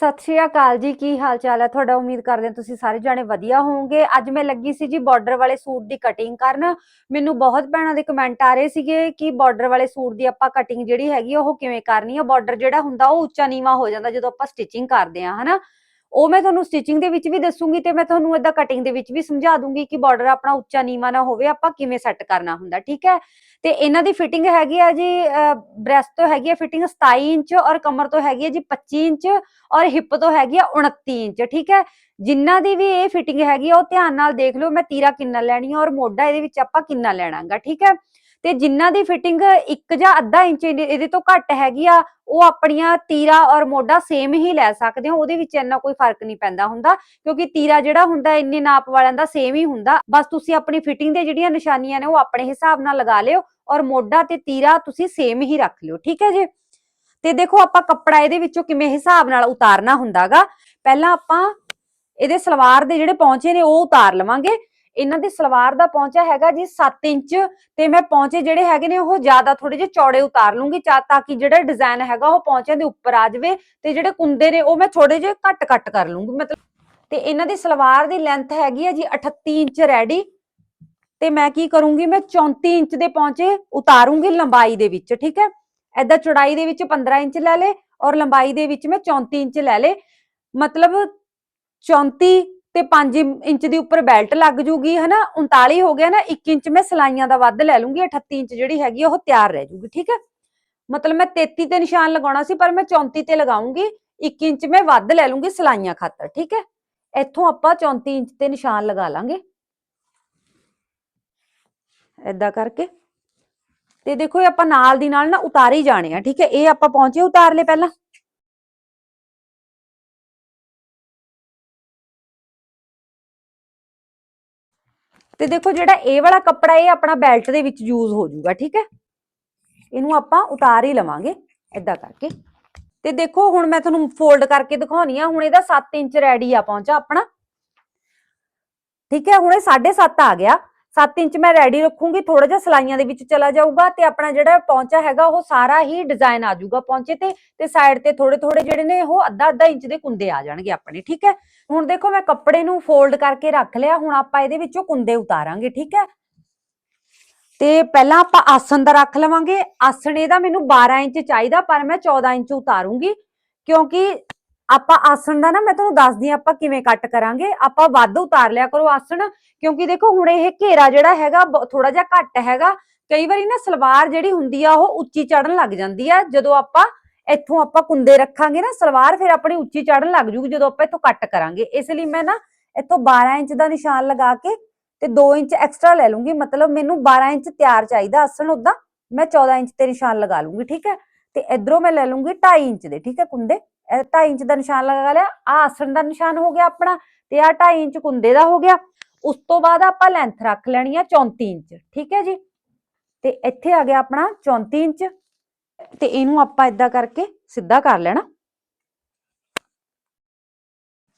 ਸਤਿ ਸ਼੍ਰੀ ਅਕਾਲ ਜੀ ਕੀ ਹਾਲ ਚਾਲ ਹੈ? ਤੁਹਾਡਾ ਉਮੀਦ ਕਰਦੇ ਹਾਂ ਤੁਸੀਂ ਸਾਰੇ ਜਾਣੇ ਵਧੀਆ ਹੋਵੋਗੇ। ਅੱਜ ਮੈਂ ਲੱਗੀ ਸੀ ਜੀ ਬਾਰਡਰ ਵਾਲੇ ਸੂਟ ਦੀ ਕਟਿੰਗ ਕਰਨ। ਮੈਨੂੰ ਬਹੁਤ ਭੈਣਾਂ ਦੇ ਕਮੈਂਟ ਆ ਰਹੇ ਸੀਗੇ ਕਿ ਬਾਰਡਰ ਵਾਲੇ ਸੂਟ ਦੀ ਆਪਾਂ ਕਟਿੰਗ ਜਿਹੜੀ ਹੈਗੀ ਆ, ਉਹ ਕਿਵੇਂ ਕਰਨੀ ਆ? ਬਾਰਡਰ ਜਿਹੜਾ ਹੁੰਦਾ ਉਹ ਉੱਚਾ ਨੀਵਾ ਹੋ ਜਾਂਦਾ ਜਦੋਂ ਆਪਾਂ ਸਟਿਚਿੰਗ ਕਰਦੇ ਆ ਹਨਾ? ਉਹ ਮੈਂ ਤੁਹਾਨੂੰ ਸਟਿਚਿੰਗ ਦੇ ਵਿੱਚ ਵੀ ਦੱਸੂਗੀ ਤੇ ਮੈਂ ਤੁਹਾਨੂੰ ਏਦਾਂ ਕਟਿੰਗ ਦੇ ਵਿੱਚ ਵੀ ਸਮਝਾ ਦੂੰਗੀ ਕਿ ਬਾਰਡਰ ਆਪਣਾ ਉੱਚਾ ਨੀਵਾ ਨਾ ਹੋਵੇ, ਆਪਾਂ ਕਿਵੇਂ ਸੈੱਟ ਕਰਨਾ ਹੁੰਦਾ, ਠੀਕ ਹੈ? ਤੇ ਇਹਨਾਂ ਦੀ ਫਿਟਿੰਗ ਹੈਗੀ ਆ ਜੀ ਬ੍ਰੈਸਟ ਤੋਂ ਹੈਗੀ ਆ ਫਿਟਿੰਗ 27 ਇੰਚ ਔਰ ਕਮਰ ਤੋਂ ਹੈਗੀ ਆ ਜੀ 25 ਇੰਚ ਔਰ ਹਿੱਪ ਤੋਂ ਹੈਗੀ ਆ 29 ਇੰਚ, ਠੀਕ ਹੈ? ਜਿੰਨਾ ਦੀ ਵੀ ਇਹ ਫਿਟਿੰਗ ਹੈਗੀ ਆ, ਉਹ ਧਿਆਨ ਨਾਲ ਦੇਖ ਲਿਓ, ਮੈਂ ਤੀਰਾ ਕਿੰਨਾ ਲੈਣੀ ਆ ਔਰ ਮੋਢਾ ਇਹਦੇ ਵਿੱਚ ਆਪਾਂ ਕਿੰਨਾ ਲੈਣਾਗਾ, ਠੀਕ ਹੈ? ਤੇ ਜਿਨ੍ਹਾਂ ਦੀ ਫਿਟਿੰਗ ਇੱਕ ਜਾਂ ਅੱਧਾ ਇੰਚ ਇਹਦੇ ਤੋਂ ਘੱਟ ਹੈਗੀ ਆ, ਉਹ ਆਪਣੀਆਂ ਤੀਰਾ ਔਰ ਮੋਢਾ ਸੇਮ ਹੀ ਲੈ ਸਕਦੇ ਹੋ, ਉਹਦੇ ਵਿੱਚ ਇੰਨਾ ਕੋਈ ਫ਼ਰਕ ਨਹੀਂ ਪੈਂਦਾ ਹੁੰਦਾ, ਕਿਉਂਕਿ ਤੀਰਾ ਜਿਹੜਾ ਹੁੰਦਾ ਇੰਨੇ ਨਾਪ ਵਾਲਿਆਂ ਦਾ ਸੇਮ ਹੀ ਹੁੰਦਾ, ਬਸ ਤੁਸੀਂ ਆਪਣੀ ਫਿਟਿੰਗ ਦੇ ਜਿਹੜੀਆਂ ਨਿਸ਼ਾਨੀਆਂ ਨੇ, ਉਹ ਆਪਣੇ ਹਿਸਾਬ ਨਾਲ ਲਗਾ ਲਿਓ ਔਰ ਮੋਢਾ ਤੇ ਤੀਰਾ ਤੁਸੀਂ ਸੇਮ ਹੀ ਰੱਖ ਲਿਓ, ਠੀਕ ਹੈ ਜੀ? ਤੇ ਦੇਖੋ ਆਪਾਂ ਕੱਪੜਾ ਇਹਦੇ ਵਿੱਚੋਂ ਕਿਵੇਂ ਹਿਸਾਬ ਨਾਲ ਉਤਾਰਨਾ ਹੁੰਦਾਗਾ, ਪਹਿਲਾਂ ਆਪਾਂ ਇਹਦੇ ਸਲਵਾਰ ਦੇ ਜਿਹੜੇ ਪੌਂਚੇ ਨੇ, ਉਹ ਉਤਾਰ ਲਵਾਂਗੇ ਇਹਨਾਂ ਦੀ ਸਲਵਾਰ ਦਾ ਪੌਂਚਾ ਹੈਗਾ ਜੀ 7 ਇੰਚ ਤੇ ਮੈਂ ਪੌਂਚੇ ਜਿਹੜੇ ਹੈਗੇ ਨੇ ਉਹ ਜ਼ਿਆਦਾ ਥੋੜੇ ਜਿਹੇ ਚੌੜੇ ਉਤਾਰ ਲੂੰਗੀ ਚਾ ਤਾਂ ਕਿ ਜਿਹੜਾ ਡਿਜ਼ਾਈਨ ਹੈਗਾ ਉਹ ਪੌਂਚਿਆਂ ਦੇ ਉੱਪਰ ਆ ਜਾਵੇ ਤੇ ਜਿਹੜੇ ਕੁੰਦੇ ਨੇ ਉਹ ਮੈਂ ਥੋੜੇ ਜਿਹੇ ਘੱਟ ਕੱਟ ਕਰ ਲੂੰਗੀ, ਮਤਲਬ ਤੇ ਇਹਨਾਂ ਦੀ ਸਲਵਾਰ ਦੀ ਲੈਂਥ ਹੈਗੀ ਆ ਜੀ 38 ਇੰਚ ਰੈਡੀ ਤੇ ਮੈਂ ਕੀ ਕਰੂੰਗੀ, ਮੈਂ 34 ਇੰਚ ਦੇ ਪੌਂਚੇ ਉਤਾਰੂੰਗੀ ਲੰਬਾਈ ਦੇ ਵਿੱਚ, ਠੀਕ ਹੈ? ਐਦਾਂ ਚੌੜਾਈ ਦੇ ਵਿੱਚ 15 ਇੰਚ ਲੈ ਲੇ ਔਰ ਲੰਬਾਈ ਦੇ ਵਿੱਚ ਮੈਂ 34 ਇੰਚ ਲੈ ਲੇ, ਮਤਲਬ 34 ਤੇ 5 ਇੰਚ ਦੀ ਉੱਪਰ ਬੈਲਟ ਲੱਗ ਜੂਗੀ, ਹਨਾ? 39 ਹੋ ਗਿਆ ਨਾ 1 ਇੰਚ ਮੈਂ ਸਲਾਈਆਂ ਦਾ ਵੱਧ ਲੈ ਲੂੰਗੀ 38 ਇੰਚ ਜਿਹੜੀ ਹੈਗੀ ਆ, ਉਹ ਤਿਆਰ ਰਹਿ ਜੂਗੀ, ਠੀਕ ਹੈ? ਮਤਲਬ ਮੈਂ 33 ਤੇ ਨਿਸ਼ਾਨ ਲਗਾਉਣਾ ਸੀ, ਪਰ ਮੈਂ 34 ਤੇ ਲਗਾਉਂਗੀ 1 ਇੰਚ ਮੈਂ ਵੱਧ ਲੈ ਲੂੰਗੀ ਸਲਾਈਆਂ ਖਾਤਰ, ਠੀਕ ਹੈ? ਇੱਥੋਂ ਆਪਾਂ 34 ਇੰਚ ਤੇ ਨਿਸ਼ਾਨ ਲਗਾ ਲਾਂਗੇ। ਏਦਾਂ ਕਰਕੇ। ਤੇ ਦੇਖੋ, ਇਹ ਆਪਾਂ ਨਾਲ ਦੀ ਨਾਲ ਨਾ ਉਤਾਰੀ ਜਾਣੇ ਆ, ਠੀਕ ਹੈ? ਇਹ ਆਪਾਂ ਪਹੁੰਚੇ ਉਤਾਰ ਲੈ ਪਹਿਲਾਂ। ਤੇ ਦੇਖੋ ਜਿਹੜਾ ਇਹ ਵਾਲਾ ਕੱਪੜਾ ਇਹ ਆਪਣਾ ਬੈਲਟ ਦੇ ਵਿੱਚ ਯੂਜ਼ ਹੋ ਜਾਊਗਾ, ਠੀਕ ਹੈ? ਇਹਨੂੰ ਆਪਾਂ ਉਤਾਰ ਹੀ ਲਵਾਂਗੇ ਏਦਾਂ ਕਰਕੇ। ਤੇ ਦੇਖੋ ਹੁਣ ਮੈਂ ਤੁਹਾਨੂੰ ਫੋਲਡ ਕਰਕੇ ਦਿਖਾਉਣੀ ਆ, ਹੁਣ ਇਹਦਾ 7 ਇੰਚ ਰੈਡੀ ਆ ਪਹੁੰਚਾ ਆਪਣਾ। ਠੀਕ ਹੈ, ਹੁਣ ਇਹ 7.5 ਆ ਗਿਆ। 7 ਇੰਚ ਮੈਂ ਰੈਡੀ ਰੱਖੂੰਗੀ ਥੋੜਾ ਜਿਹਾ ਸਲਾਈਆਂ ਦੇ ਵਿੱਚ ਚਲਾ ਜਾਊਗਾ ਤੇ ਆਪਣਾ ਜਿਹੜਾ ਪੌਂਚਾ ਹੈਗਾ ਉਹ ਸਾਰਾ ਹੀ ਡਿਜ਼ਾਈਨ ਆ ਜਾਊਗਾ ਪੌਂਚੇ ਤੇ ਤੇ ਸਾਈਡ ਤੇ ਥੋੜੇ ਥੋੜੇ ਜਿਹੜੇ ਨੇ ਉਹ ਅੱਧਾ ਅੱਧਾ ਇੰਚ ਦੇ ਕੁੰਦੇ ਆ ਜਾਣਗੇ ਆਪਣੇ, ਠੀਕ ਹੈ? ਹੁਣ ਦੇਖੋ ਮੈਂ ਕੱਪੜੇ ਨੂੰ ਫੋਲਡ ਕਰਕੇ ਰੱਖ ਲਿਆ, ਹੁਣ ਆਪਾਂ ਇਹਦੇ ਵਿੱਚੋਂ ਕੁੰਦੇ ਉਤਾਰਾਂਗੇ, ਠੀਕ ਹੈ? ਤੇ ਪਹਿਲਾਂ ਆਪਾਂ ਆਸਣ ਦਾ ਰੱਖ ਲਵਾਂਗੇ, ਆਸਣ ਇਹਦਾ ਮੈਨੂੰ 12 ਇੰਚ ਚਾਹੀਦਾ ਪਰ ਮੈਂ 14 ਇੰਚ ਉਤਾਰੂੰਗੀ ਕਿਉਂਕਿ ਆਪਾਂ ਆਸਣ ਦਾ ਨਾ ਮੈਂ ਤੁਹਾਨੂੰ ਦੱਸਦੀ ਹਾਂ ਆਪਾਂ ਕਿਵੇਂ ਕੱਟ ਕਰਾਂਗੇ। ਆਪਾਂ ਵੱਧ ਉਤਾਰ ਲਿਆ ਕਰੋ ਆਸਣ, ਕਿਉਂਕਿ ਦੇਖੋ ਹੁਣ ਇਹ ਘੇਰਾ ਜਿਹੜਾ ਹੈਗਾ ਥੋੜਾ ਜਿਹਾ ਘੱਟ ਹੈਗਾ। ਕਈ ਵਾਰੀ ਨਾ ਸਲਵਾਰ ਜਿਹੜੀ ਹੁੰਦੀ ਆ ਉਹ ਉੱਚੀ ਚੜਨ ਲੱਗ ਜਾਂਦੀ ਆ। ਜਦੋਂ ਆਪਾਂ ਇੱਥੋਂ ਆਪਾਂ ਕੁੰਦੇ ਰੱਖਾਂਗੇ ਨਾ, ਸਲਵਾਰ ਫਿਰ ਆਪਣੀ ਉੱਚੀ ਚੜਨ ਲੱਗ ਜੂਗੀ ਜਦੋਂ ਆਪਾਂ ਇੱਥੋਂ ਕੱਟ ਕਰਾਂਗੇ। ਇਸ ਲਈ ਮੈਂ ਨਾ ਇੱਥੋਂ 12 ਇੰਚ ਦਾ ਨਿਸ਼ਾਨ ਲਗਾ ਕੇ ਤੇ 2 ਇੰਚ ਐਕਸਟਰਾ ਲੈ ਲੂੰਗੀ। ਮਤਲਬ ਮੈਨੂੰ 12 ਇੰਚ ਤਿਆਰ ਚਾਹੀਦਾ ਆਸਣ ਉਦਾਂ ਮੈਂ 14 ਇੰਚ ਤੇ ਨਿਸ਼ਾਨ ਲਗਾ ਲੂੰਗੀ, ਠੀਕ ਹੈ? ਤੇ ਇਧਰੋਂ ਮੈਂ ਲੈ ਲੂੰਗੀ 2.5 ਇੰਚ ਦੇ, ਠੀਕ ਹੈ ਕੁੰਦੇ? 2.5 ਇੰਚ ਦਾ ਨਿਸ਼ਾਨ ਲਗਾ ਲਿਆ ਆ ਆਸਣ ਦਾ ਨਿਸ਼ਾਨ ਹੋ ਗਿਆ ਆਪਣਾ ਤੇ ਆ 2.5 ਇੰਚ ਕੁੰਦੇ ਦਾ ਹੋ ਗਿਆ। ਉਸ ਤੋਂ ਬਾਅਦ ਆਪਾਂ ਲੈਂਥ ਰੱਖ ਲੈਣੀ ਆ 34 ਇੰਚ, ਠੀਕ ਹੈ ਜੀ? ਤੇ ਇੱਥੇ ਆ ਗਿਆ ਆਪਣਾ 34 ਇੰਚ। ਤੇ ਇਹਨੂੰ ਆਪਾਂ ਇਦਾਂ ਕਰਕੇ ਸਿੱਧਾ ਕਰ ਲੈਣਾ।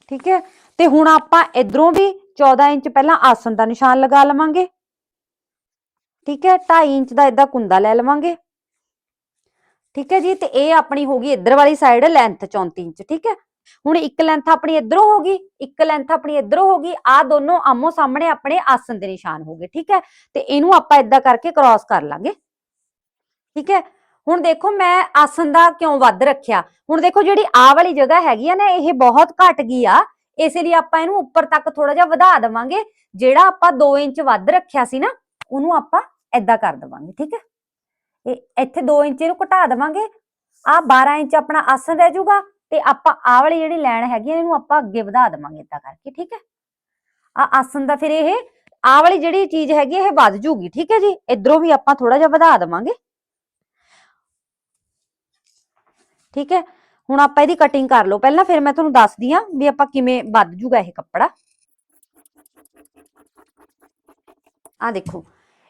ਠੀਕ ਹੈ? ਤੇ ਹੁਣ ਆਪਾਂ ਇਧਰੋਂ ਵੀ 14 ਇੰਚ ਪਹਿਲਾਂ ਆਸਣ ਦਾ ਨਿਸ਼ਾਨ ਲਗਾ ਲਵਾਂਗੇ। ਠੀਕ ਹੈ? 2.5 ਇੰਚ ਦਾ ਇਦਾਂ ਕੁੰਦਾ ਲੈ ਲਵਾਂਗੇ। ਠੀਕ ਹੈ ਜੀ? ਤੇ ਇਹ ਆਪਣੀ ਹੋ ਗਈ ਇੱਧਰ ਵਾਲੀ ਸਾਈਡ ਲੈਂਥ 34 ਇੰਚ, ਠੀਕ ਹੈ? ਹੁਣ ਇੱਕ ਲੈਂਥ ਆਪਣੀ ਇਧਰੋਂ ਹੋ ਇੱਕ ਲੈਂਥ ਆਪਣੀ ਇਧਰੋਂ ਹੋ ਆ ਦੋਨੋਂ ਆਮੋ ਸਾਹਮਣੇ ਆਪਣੇ ਆਸਣ ਦੇ ਨਿਸ਼ਾਨ ਹੋ ਠੀਕ ਹੈ? ਤੇ ਇਹਨੂੰ ਆਪਾਂ ਇਦਾਂ ਕਰਕੇ ਕ੍ਰਾਸ ਕਰ ਲਾਂਗੇ। ਠੀਕ ਹੈ? ਹੁਣ ਦੇਖੋ ਮੈਂ ਆਸਨ ਦਾ ਕਿਉਂ ਵੱਧ ਰੱਖਿਆ? ਹੁਣ ਦੇਖੋ ਜਿਹੜੀ ਆ ਵਾਲੀ ਜਗ੍ਹਾ ਹੈਗੀ ਆ ਨਾ, ਇਹ ਬਹੁਤ ਘਟ ਗਈ ਆ। ਇਸੇ ਲਈ ਆਪਾਂ ਇਹਨੂੰ ਉੱਪਰ ਤੱਕ ਥੋੜਾ ਜਿਹਾ ਵਧਾ ਦੇਵਾਂਗੇ। ਜਿਹੜਾ ਆਪਾਂ 2 ਇੰਚ ਵੱਧ ਰੱਖਿਆ ਸੀ ਨਾ, ਉਹਨੂੰ ਆਪਾਂ ਏਦਾਂ ਕਰ ਦੇਵਾਂਗੇ, ਠੀਕ ਹੈ? ਇਹ ਇੱਥੇ 2 ਇੰਚ ਨੂੰ ਘਟਾ ਦੇਵਾਂਗੇ। ਆ 12 ਇੰਚ ਆਪਣਾ ਆਸਨ ਰਹਿ ਜਾਊਗਾ ਤੇ ਆਪਾਂ ਆਹ ਵਾਲੀ ਜਿਹੜੀ ਲਾਈਨ ਹੈਗੀ ਇਹਨੂੰ ਆਪਾਂ ਅੱਗੇ ਵਧਾ ਦੇਵਾਂਗੇ ਏਦਾਂ ਕਰਕੇ, ਠੀਕ ਹੈ? ਆ ਆਸਣ ਦਾ ਫਿਰ ਇਹ, ਆਹ ਵਾਲੀ ਜਿਹੜੀ ਚੀਜ਼ ਹੈਗੀ ਇਹ ਵੱਧ ਜੂਗੀ ਠੀਕ ਹੈ ਜੀ? ਇਧਰੋਂ ਵੀ ਆਪਾਂ ਥੋੜਾ ਜਿਹਾ ਵਧਾ ਦੇਵਾਂਗੇ। ਠੀਕ ਹੈ? ਹੁਣ ਆਪਾਂ ਇਹਦੀ ਕਟਿੰਗ ਕਰ ਲਓ। ਪਹਿਲਾਂ ਫਿਰ ਮੈਂ ਤੁਹਾਨੂੰ ਦੱਸਦੀ ਆ ਵੀ ਆਪਾਂ ਕਿਵੇਂ ਵੱਧ ਜੂਗਾ ਇਹ ਕੱਪੜਾ। ਆ ਦੇਖੋ,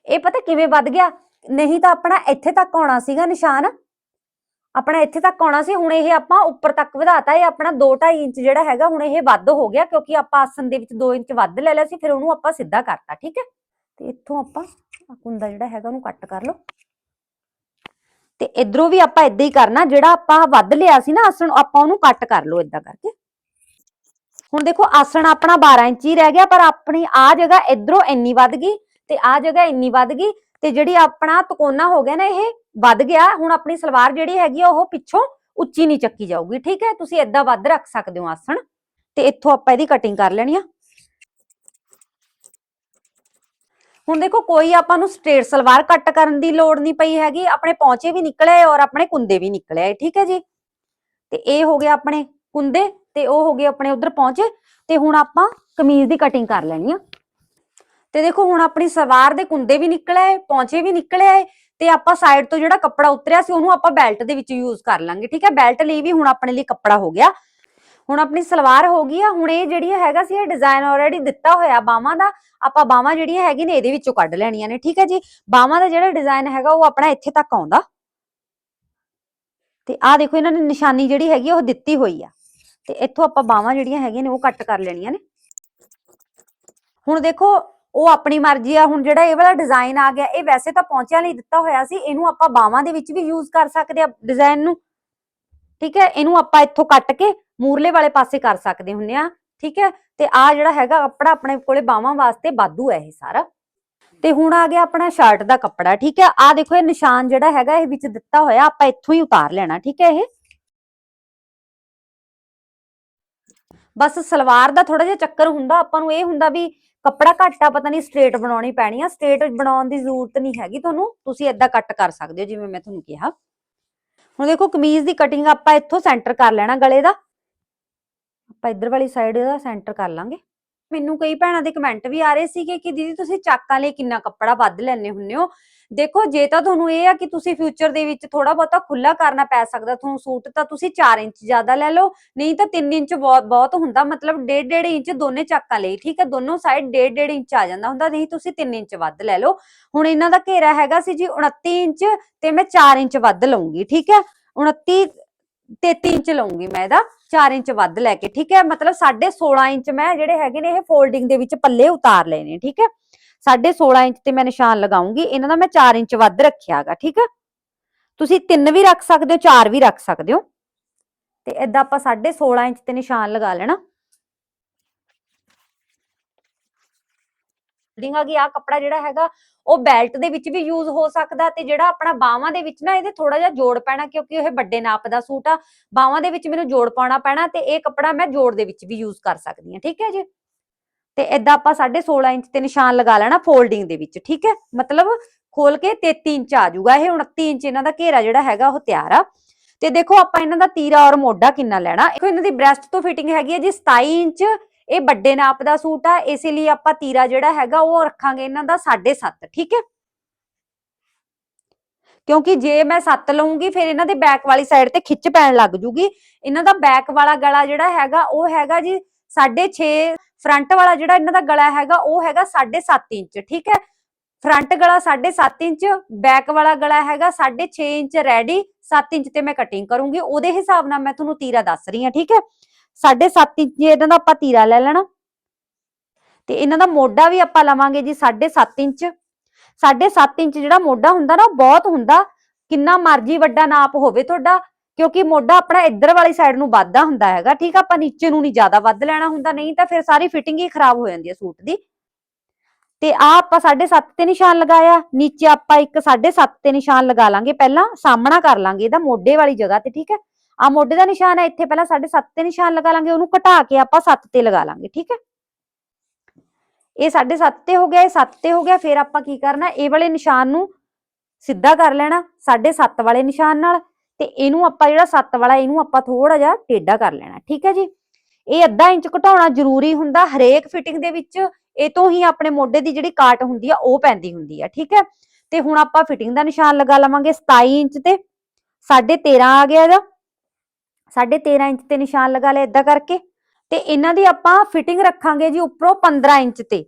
ਇਹ ਪਤਾ ਕਿਵੇਂ ਵੱਧ ਗਿਆ? ਨਹੀਂ ਤਾਂ ਆਪਣਾ ਇੱਥੇ ਤੱਕ ਆਉਣਾ ਸੀਗਾ ਨਿਸ਼ਾਨ। ਆਪਣਾ ਇੱਥੇ ਤੱਕ ਆਉਣਾ ਸੀ, ਹੁਣ ਇਹ ਆਪਾਂ ਉੱਪਰ ਤੱਕ ਵਧਾਤਾ। ਇਹ ਆਪਣਾ 2.5 ਇੰਚ ਜਿਹੜਾ ਹੈਗਾ, ਹੁਣ ਇਹ ਵੱਧ ਹੋ ਗਿਆ ਕਿਉਂਕਿ ਆਪਾਂ ਆਸਨ ਦੇ ਵਿੱਚ 2 ਇੰਚ ਵੱਧ ਲੈ ਲਿਆ ਸੀ, ਫਿਰ ਉਹਨੂੰ ਆਪਾਂ ਸਿੱਧਾ ਕਰਤਾ, ਠੀਕ ਹੈ? ਤੇ ਇੱਥੋਂ ਆਪਾਂ ਕੁੰਦਾ ਜਿਹੜਾ ਹੈਗਾ ਉਹਨੂੰ ਕੱਟ ਕਰ ਲਓ। ਤੇ ਇਧਰੋਂ ਵੀ ਆਪਾਂ ਇਦਾਂ ਹੀ ਕਰਨਾ, ਜਿਹੜਾ ਆਪਾਂ ਵੱਧ ਲਿਆ ਸੀ ਨਾ ਆਸਣ, ਆਪਾਂ ਉਹਨੂੰ ਕੱਟ ਕਰ ਲਓ ਇਦਾਂ ਕਰਕੇ। ਹੁਣ ਦੇਖੋ, ਆਸਣ ਆਪਣਾ 12 ਇੰਚ ਹੀ ਰਹਿ ਗਿਆ, ਪਰ ਆਪਣੀ ਆ ਜਗ੍ਹਾ ਇਧਰੋਂ ਇੰਨੀ ਵੱਧ ਗਈ ਤੇ ਆ ਜਗ੍ਹਾ ਇੰਨੀ ਵੱਧ ਗਈ ਤੇ ਜਿਹੜੀ ਆਪਣਾ ਤਕੋਨਾ ਹੋ ਗਿਆ ਨਾ ਇਹ ਵੱਧ ਗਿਆ ਹੁਣ ਆਪਣੀ ਸਲਵਾਰ ਜਿਹੜੀ ਹੈਗੀ ਆ ਉਹ ਪਿੱਛੋਂ ਉੱਚੀ ਨਹੀਂ ਚੱਕੀ ਜਾਊਗੀ ਠੀਕ ਹੈ? ਤੁਸੀਂ ਏਦਾਂ ਵੱਧ ਰੱਖ ਸਕਦੇ ਹੋ ਆਸਣ ਤੇ ਇੱਥੋਂ ਆਪਾਂ ਇਹਦੀ ਕਟਿੰਗ ਕਰ ਲੈਣੀ ਆ। ਹੁਣ ਦੇਖੋ ਕੋਈ ਆਪਾਂ ਨੂੰ ਸਟ੍ਰੇਟ ਸਲਵਾਰ ਕੱਟ ਕਰਨ ਦੀ ਲੋੜ ਨਹੀਂ ਪਈ ਹੈਗੀ ਆਪਣੇ ਪੌਂਚੇ ਵੀ ਨਿਕਲੇ ਔਰ ਆਪਣੇ ਕੁੰਦੇ ਵੀ ਨਿਕਲੇ ਆਏ, ਠੀਕ ਹੈ ਜੀ? ਤੇ ਇਹ ਹੋ ਗਿਆ ਆਪਣੇ ਕੁੰਦੇ ਤੇ ਉਹ ਹੋ ਗਏ ਆਪਣੇ ਉਧਰ ਪਹੁੰਚੇ ਤੇ ਹੁਣ ਆਪਾਂ ਕਮੀਜ਼ ਦੀ ਕਟਿੰਗ ਕਰ ਲੈਣੀ ਆ। ਤੇ ਦੇਖੋ ਹੁਣ ਆਪਣੀ ਸਲਵਾਰ ਦੇ ਕੁੰਦੇ ਵੀ ਨਿਕਲੇ ਆਏ, ਪੌਂਚੇ ਵੀ ਨਿਕਲੇ ਆਏ ਤੇ ਆਪਾਂ ਸਾਈਡ ਤੋਂ ਜਿਹੜਾ ਕੱਪੜਾ ਉਤਰਿਆ ਸੀ ਉਹਨੂੰ ਆਪਾਂ ਬੈਲਟ ਦੇ ਵਿੱਚ ਯੂਜ਼ ਕਰ ਲਾਂਗੇ, ਠੀਕ ਹੈ? ਬੈਲਟ ਲਈ ਵੀ ਹੁਣ ਆਪਣੇ ਲਈ ਕੱਪੜਾ ਹੋ ਗਿਆ। ਹੁਣ ਆਪਣੀ ਸਲਵਾਰ ਹੋ ਗਈ ਆ, ਹੁਣ ਇਹ ਜਿਹੜੀ ਹੈਗਾ ਸੀ ਇਹ ਡਿਜ਼ਾਈਨ ਆਲਰੇਡੀ ਦਿੱਤਾ ਹੋਇਆ ਬਾਹਾਂ ਦਾ, ਆਪਾਂ ਬਾਹਾਂ ਜਿਹੜੀਆਂ ਹੈਗੀ ਨੇ ਇਹਦੇ ਵਿੱਚੋਂ ਕੱਢ ਲੈਣੀਆਂ ਨੇ, ਠੀਕ ਹੈ ਜੀ? ਬਾਹਾਂ ਦਾ ਜਿਹੜਾ ਡਿਜ਼ਾਈਨ ਹੈਗਾ ਉਹ ਆਪਣਾ ਇੱਥੇ ਤੱਕ ਆਉਂਦਾ। ਤੇ ਆਹ ਦੇਖੋ ਇਹਨਾਂ ਨੇ ਨਿਸ਼ਾਨੀ ਜਿਹੜੀ ਹੈਗੀ ਆ ਉਹ ਦਿੱਤੀ ਹੋਈ ਆ। ਤੇ ਇੱਥੋਂ ਆਪਾਂ ਬਾਹਾਂ ਜਿਹੜੀਆਂ ਹੈਗੀਆਂ ਨੇ ਉਹ ਕੱਟ ਕਰ ਲੈਣੀਆਂ ਨੇ। ਹੁਣ ਦੇਖੋ ਉਹ ਆਪਣੀ ਮਰਜ਼ੀ ਆ, ਹੁਣ ਜਿਹੜਾ ਇਹ ਵਾਲਾ ਡਿਜ਼ਾਈਨ ਆ ਗਿਆ, ਇਹ ਵੈਸੇ ਤਾਂ ਪੌਂਚਿਆਂ ਲਈ ਦਿੱਤਾ ਹੋਇਆ ਸੀ, ਇਹਨੂੰ ਆਪਾਂ ਬਾਹਾਂ ਦੇ ਵਿੱਚ ਵੀ ਯੂਜ਼ ਕਰ ਸਕਦੇ ਆ ਡਿਜ਼ਾਈਨ ਨੂੰ। ਠੀਕ ਹੈ, ਇਹਨੂੰ ਆਪਾਂ ਇੱਥੋਂ ਕੱਟ ਕੇ ਮੂਰਲੇ ਵਾਲੇ ਪਾਸੇ ਕਰ ਸਕਦੇ ਹੁੰਨੇ ਆ, ਠੀਕ ਹੈ, ਤੇ ਆ ਜਿਹੜਾ ਹੈਗਾ ਕੱਪੜਾ ਆਪਣੇ ਕੋਲੇ ਬਾਹਾਂ ਵਾਸਤੇ ਬਾਦੂ ਹੈ ਇਹ ਸਾਰਾ। ਤੇ ਹੁਣ ਆ ਗਿਆ ਆਪਣਾ ਸ਼ਰਟ ਦਾ ਕੱਪੜਾ, ਠੀਕ ਹੈ ਆ ਦੇਖੋ ਇਹ ਨਿਸ਼ਾਨ ਜਿਹੜਾ ਹੈਗਾ ਇਹ ਵਿੱਚ ਦਿੱਤਾ ਹੋਇਆ, ਆਪਾਂ ਇੱਥੋਂ ਹੀ ਉਤਾਰ ਲੈਣਾ, ਠੀਕ ਹੈ ਇਹ। ਬਸ ਸਲਵਾਰ ਦਾ ਥੋੜਾ ਜਿਹਾ ਚੱਕਰ ਹੁੰਦਾ, ਆਪਾਂ ਨੂੰ ਇਹ ਹੁੰਦਾ ਵੀ ਕੱਪੜਾ ਘੱਟ ਆ, ਪਤਾ ਨਹੀਂ ਸਟ੍ਰੇਟ ਬਣਾਉਣੀ ਪੈਣੀ ਆ। ਸਟ੍ਰੇਟ ਬਣਾਉਣ ਦੀ ਜ਼ਰੂਰਤ ਨਹੀਂ ਹੈਗੀ ਤੁਹਾਨੂੰ। ਤੁਸੀਂ ਏਦਾਂ ਕੱਟ ਕਰ ਸਕਦੇ ਹੋ, ਜਿਵੇਂ ਮੈਂ ਤੁਹਾਨੂੰ ਕਿਹਾ। ਹੁਣ ਦੇਖੋ, ਕਮੀਜ਼ ਦੀ ਕਟਿੰਗ ਆਪਾਂ ਇੱਥੋਂ ਸੈਂਟਰ ਕਰ ਲੈਣਾ ਗਲੇ ਦਾ। ਆਪਾਂ ਇੱਧਰ ਵਾਲੀ ਸਾਈਡ ਦਾ ਸੈਂਟਰ ਕਰ ਲਾਂਗੇ। ਮੈਨੂੰ ਕਈ ਭੈਣਾਂ ਦੇ ਕਮੈਂਟ ਵੀ ਆ ਰਹੇ ਸੀਗੇ ਕਿ ਦੀਦੀ ਤੁਸੀਂ ਚਾਕਾਂ ਲਈ ਕਿੰਨਾ ਕੱਪੜਾ ਵੱਧ ਲੈਣੇ ਹੁੰਨੇ ਹੋ। ਦੇਖੋ, ਜੇ ਤਾਂ ਤੁਹਾਨੂੰ ਇਹ ਆ ਕਿ ਤੁਸੀਂ ਫਿਊਚਰ ਦੇ ਵਿੱਚ ਥੋੜਾ ਬਹੁਤਾ ਖੁੱਲਾ ਕਰਨਾ ਪੈ ਸਕਦਾ, ਤੁਹਾਨੂੰ ਸੂਟ ਤਾਂ ਤੁਸੀਂ 4 ਇੰਚ ਜ਼ਿਆਦਾ ਲੈ ਲਓ, ਨਹੀਂ ਤਾਂ 3 ਇੰਚ ਬਹੁਤ ਹੁੰਦਾ, ਮਤਲਬ 1.5 1.5 ਇੰਚ ਦੋਨੇ ਚਾਕਾਂ ਲਈ ਠੀਕ ਹੈ, ਦੋਨੋਂ ਸਾਈਡ 1.5 1.5 ਇੰਚ ਆ ਜਾਂਦਾ ਹੁੰਦਾ, ਨਹੀਂ ਤੁਸੀਂ 3 ਇੰਚ ਵੱਧ ਲੈ ਲਓ। ਹੁਣ ਇਹਨਾਂ ਦਾ ਘੇਰਾ ਹੈਗਾ ਸੀ ਜੀ 29 ਇੰਚ ਤੇ ਮੈਂ 4 ਇੰਚ ਵੱਧ ਲਵਾਂਗੀ ਠੀਕ ਹੈ। 29 33 ਇੰਚ ਲਵਾਂਗੀ ਮੈਂ ਇਹਦਾ 4 ਇੰਚ ਵੱਧ ਲੈ ਕੇ, ਠੀਕ ਹੈ? ਮਤਲਬ 16.5 ਇੰਚ ਮੈਂ ਜਿਹੜੇ ਹੈਗੇ ਨੇ ਇਹ ਫੋਲਡਿੰਗ ਦੇ ਵਿੱਚ ਪੱਲੇ ਉਤਾਰ ਲਏ ਨੇ, ਠੀਕ ਹੈ? 16.5 ਇੰਚ ਤੇ ਮੈਂ ਨਿਸ਼ਾਨ ਲਗਾਉਂਗੀ, ਇਹਨਾਂ ਦਾ ਮੈਂ 4 ਇੰਚ ਵੱਧ ਰੱਖਿਆਗਾ, ਠੀਕ ਹੈ? ਤੁਸੀਂ 3 ਵੀ ਰੱਖ ਸਕਦੇ ਹੋ 4 ਵੀ ਰੱਖ ਸਕਦੇ ਹੋ। ਤੇ ਇਦਾਂ ਆਪਾਂ 16.5 ਇੰਚ ਤੇ ਨਿਸ਼ਾਨ ਲਗਾ ਲੈਣਾ। ਫੋਲਡਿੰਗ ਆ ਗਈ ਆ ਕੱਪੜਾ ਜਿਹੜਾ ਹੈਗਾ, ਉਹ ਬੈਲਟ ਦੇ ਵਿੱਚ ਵੀ ਯੂਜ਼ ਹੋ ਸਕਦਾ ਤੇ ਜਿਹੜਾ ਆਪਣਾ ਬਾਹਾਂ ਦੇ ਵਿੱਚ ਨਾ ਇਹਦੇ ਥੋੜਾ ਜਿਹਾ ਜੋੜ ਪੈਣਾ ਕਿਉਂਕਿ ਇਹ ਵੱਡੇ ਨਾਪ ਦਾ ਸੂਟ ਆ, ਬਾਹਾਂ ਦੇ ਵਿੱਚ ਮੈਨੂੰ ਜੋੜ ਪਾਉਣਾ ਪੈਣਾ ਤੇ ਇਹ ਕੱਪੜਾ ਮੈਂ ਜੋੜ ਦੇ ਵਿੱਚ ਵੀ ਯੂਜ਼ ਕਰ ਸਕਦੀ ਹਾਂ, ਠੀਕ ਹੈ ਜੀ? ਤੇ ਇਦਾਂ ਆਪਾਂ 16.5 ਇੰਚ ਤੇ ਨਿਸ਼ਾਨ ਲਗਾ ਲੈਣਾ ਫੋਲਡਿੰਗ ਦੇ ਵਿੱਚ, ਠੀਕ ਹੈ? ਮਤਲਬ ਖੋਲ ਕੇ 33 ਇੰਚ ਆ ਜਾਊਗਾ, ਇਹ 29 ਇੰਚ ਇਹਨਾਂ ਦਾ ਘੇਰਾ ਜਿਹੜਾ ਹੈਗਾ ਉਹ ਤਿਆਰ ਆ। ਤੇ ਦੇਖੋ ਆਪਾਂ ਇਹਨਾਂ ਦਾ ਤੀਰਾ ਔਰ ਮੋਢਾ ਕਿੰਨਾ ਲੈਣਾ ਦੇਖੋ ਇਹਨਾਂ ਦੀ ਬ੍ਰੈਸਟ ਤੋਂ ਫਿਟਿੰਗ ਹੈਗੀ ਹੈ ਜੀ 27 ਇੰਚ ਇਹ ਵੱਡੇ ਨਾਪ ਦਾ ਸੂਟ ਆ, ਇਸੇ ਲਈ ਆਪਾਂ ਤੀਰਾ ਜਿਹੜਾ ਹੈਗਾ ਉਹ ਰੱਖਾਂਗੇ ਇਹਨਾਂ ਦਾ 7.5 ਠੀਕ ਹੈ? ਕਿਉਂਕਿ ਜੇ ਮੈਂ 7 ਲਵਾਂਗੀ ਫਿਰ ਇਹਨਾਂ ਦੇ ਬੈਕ ਵਾਲੀ ਸਾਈਡ ਤੇ ਖਿੱਚ ਪੈਣ ਲੱਗ ਜੂਗੀ। ਇਹਨਾਂ ਦਾ ਬੈਕ ਵਾਲਾ ਗਲਾ ਜਿਹੜਾ ਹੈਗਾ, ਉਹ ਹੈਗਾ ਜੀ 6.5 ਫਰੰਟ ਵਾਲਾ ਜਿਹੜਾ ਇਹਨਾਂ ਦਾ ਗਲਾ ਹੈਗਾ, ਉਹ ਹੈਗਾ 7.5 ਇੰਚ, ਠੀਕ ਹੈ? ਫਰੰਟ ਗਲਾ 7.5 ਇੰਚ ਬੈਕ ਵਾਲਾ ਗਲਾ ਹੈਗਾ 6.5 ਇੰਚ ਰੈਡੀ 7 ਇੰਚ ਤੇ ਮੈਂ ਕਟਿੰਗ ਕਰੂੰਗੀ। ਉਹਦੇ ਹਿਸਾਬ ਨਾਲ ਮੈਂ ਤੁਹਾਨੂੰ ਤੀਰਾ ਦੱਸ ਰਹੀ ਹਾਂ, ਠੀਕ ਹੈ? 7.5 ਇੰਚ ਇਹਨਾਂ ਦਾ ਆਪਾਂ ਤੀਰਾ ਲੈ ਲੈਣਾ। ਤੇ ਇਹਨਾਂ ਦਾ ਮੋਢਾ ਵੀ ਆਪਾਂ ਲਵਾਂਗੇ ਜੀ 7.5 ਇੰਚ। 7.5 ਇੰਚ ਜਿਹੜਾ ਮੋਢਾ ਹੁੰਦਾ ਨਾ, ਉਹ ਬਹੁਤ ਹੁੰਦਾ। ਕਿੰਨਾ ਮਰਜ਼ੀ ਵੱਡਾ ਨਾਪ ਹੋਵੇ ਤੁਹਾਡਾ, ਕਿਉਂਕਿ ਮੋਢਾ ਆਪਣਾ ਇੱਧਰ ਵਾਲੀ ਸਾਈਡ ਨੂੰ ਵੱਧਦਾ ਹੁੰਦਾ ਹੈਗਾ, ਠੀਕ ਆ? ਆਪਾਂ ਨੀਚੇ ਨੂੰ ਨਹੀਂ ਜ਼ਿਆਦਾ ਵੱਧ ਲੈਣਾ ਹੁੰਦਾ, ਨਹੀਂ ਤਾਂ ਫਿਰ ਸਾਰੀ ਫਿਟਿੰਗ ਹੀ ਖਰਾਬ ਹੋ ਜਾਂਦੀ ਹੈ ਸੂਟ ਦੀ। ਤੇ ਆ ਆਪਾਂ 7.5 ਤੇ ਨਿਸ਼ਾਨ ਲਗਾਇਆ, ਨੀਚੇ ਆਪਾਂ ਇੱਕ 7.5 ਤੇ ਨਿਸ਼ਾਨ ਲਗਾ ਲਾਂਗੇ ਪਹਿਲਾਂ, ਸਾਹਮਣਾ ਕਰ ਲਾਂਗੇ ਇਹਦਾ ਮੋਢੇ ਵਾਲੀ ਜਗ੍ਹਾ ਤੇ, ਠੀਕ ਹੈ? ਆ ਮੋਢੇ ਦਾ ਨਿਸ਼ਾਨ ਹੈ, ਇੱਥੇ ਪਹਿਲਾਂ 7.5 ਤੇ ਨਿਸ਼ਾਨ ਲਗਾ ਲਾਂਗੇ, ਉਹਨੂੰ ਘਟਾ ਕੇ ਆਪਾਂ 7 ਤੇ ਲਗਾ ਲਾਂਗੇ, ਠੀਕ ਹੈ? ਇਹ 7.5 ਤੇ ਹੋ ਗਿਆ, ਇਹ 7 ਤੇ ਹੋ ਗਿਆ, ਫਿਰ ਆਪਾਂ ਕੀ ਕਰਨਾ, ਇਹ ਵਾਲੇ ਨਿਸ਼ਾਨ ਨੂੰ ਸਿੱਧਾ ਕਰ ਲੈਣਾ 7.5 ਵਾਲੇ ਨਿਸ਼ਾਨ ਨਾਲ, ਤੇ ਇਹਨੂੰ ਆਪਾਂ ਜਿਹੜਾ 7 ਵਾਲਾ, ਇਹਨੂੰ ਆਪਾਂ ਥੋੜਾ ਜਿਹਾ ਟੇਢਾ ਕਰ ਲੈਣਾ, ਠੀਕ ਹੈ ਜੀ? ਇਹ ਅੱਧਾ ਇੰਚ ਘਟਾਉਣਾ ਜ਼ਰੂਰੀ ਹੁੰਦਾ, ਹਰੇਕ ਫਿਟਿੰਗ ਦੇ ਵਿੱਚ ਇਹ ਤੋਂ ਹੀ ਆਪਣੇ ਮੋਢੇ ਦੀ ਜਿਹੜੀ ਕਾਟ ਹੁੰਦੀ ਆ, ਉਹ ਪੈਂਦੀ ਹੁੰਦੀ ਆ, ਠੀਕ ਹੈ? ਤੇ ਹੁਣ ਆਪਾਂ ਫਿਟਿੰਗ ਦਾ ਨਿਸ਼ਾਨ ਲਗਾ ਲਵਾਂਗੇ 27 ਇੰਚ ਤੇ 13.5 ਆ ਗਿਆ ਇਹਦਾ 13.5 ਇੰਚ ਤੇ ਨਿਸ਼ਾਨ ਲਗਾ ਲਿਆ ਇਦਾਂ ਕਰਕੇ ਤੇ ਇਹਨਾਂ ਦੀ ਆਪਾਂ ਫਿਟਿੰਗ ਰੱਖਾਂਗੇ ਜੀ ਉੱਪਰੋਂ 15 ਇੰਚ ਤੇ।